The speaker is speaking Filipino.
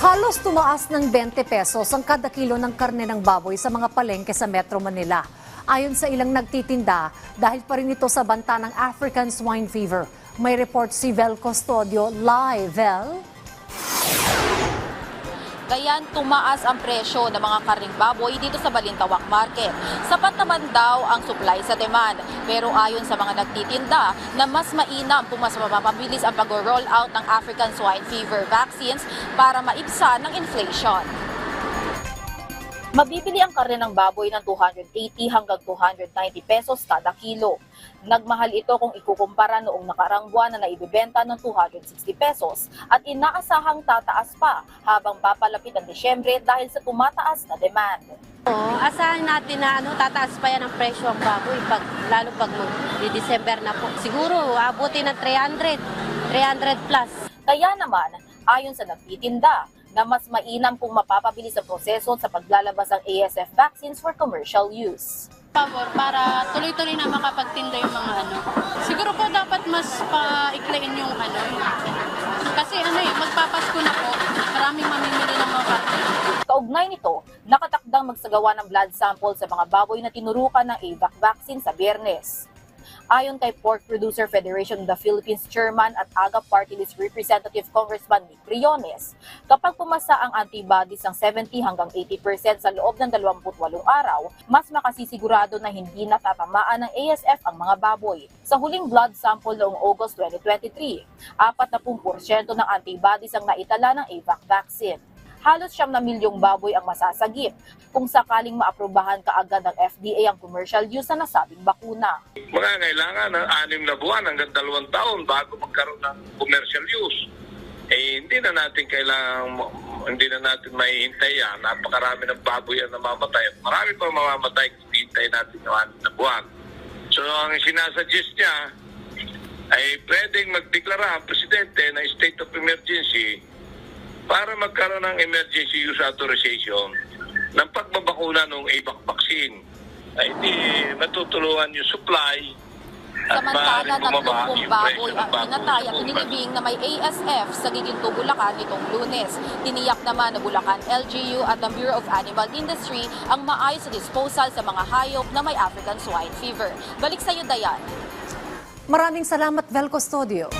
Halos tumaas ng 20 pesos ang kada kilo ng karne ng baboy sa mga palengke sa Metro Manila. Ayon sa ilang nagtitinda, dahil pa rin ito sa banta ng African swine fever. May report si Vel Custodio live. Vel? Gayan, tumaas ang presyo ng mga karning baboy dito sa Balintawak Market. Sapat naman daw ang supply sa demand. Pero ayon sa mga nagtitinda, na mas mainam kung mas mapapabilis ang pag-roll out ng African swine fever vaccines para maibsan ng inflation. Mabibili ang karne ng baboy ng 280 hanggang 290 pesos kada kilo. Nagmahal ito kung ikukumpara noong nakarang buwan na naibibenta ng 260 pesos at inaasahang tataas pa habang papalapit ang Disyembre dahil sa tumataas na demand. Oo, asahan natin na ano, tataas pa yan ang presyo ang baboy, pag, lalo pag mag-December na po. Siguro, abuti ng 300, 300 plus. Kaya naman, ayon sa nagtitinda, na mas mainam kung mapapabilis ang proseso sa paglalabas ng ASF vaccines for commercial use. favor para tuloy-tuloy na makapagtinda yung mga ano. Siguro po dapat mas paikliin yung ano. Kasi ano eh, magpapasko na po. Maraming mamimili ng mga karne. Kaugnay nito, nakatakdang magsagawa ng blood sample sa mga baboy na tinurukan ng AVAC vaccine sa biyernes. Ayon kay Pork Producer Federation of the Philippines Chairman at AGA Party List Representative Congressman Nick Briones, kapag pumasa ang antibodies ng 70 hanggang 80% sa loob ng 28 araw, mas makasisigurado na hindi natatamaan ng ASF ang mga baboy. Sa huling blood sample noong August 2023, 40% ng antibodies ang naitala ng AVAC vaccine halos siyam na milyong baboy ang masasagip kung sakaling maaprubahan kaagad ng FDA ang commercial use na nasabing bakuna. Mga kailangan ng anim na buwan hanggang dalawang taon bago magkaroon ng commercial use. Eh, hindi na natin kailangan, hindi na natin mahihintay yan. Napakarami ng baboy ang namamatay. At marami pa mamamatay kung hintay natin yung anim na buwan. So, ang sinasuggest niya ay pwedeng magdeklara ang presidente ng state of emergency para magkaroon ng emergency use authorization ng pagbabakuna ng ABAC vaccine. Ay hindi matutulungan yung supply at Samantala, maaaring bumaba tatlong yung baboy presyo ng ang baboy pinatay sa at buong inilibing na may ASF sa Giginto, Bulacan nitong lunes. Tiniyak naman ng Bulacan LGU at ng Bureau of Animal Industry ang maayos na disposal sa mga hayop na may African swine fever. Balik sa iyo, Dayan. Maraming salamat, Vel Custodio.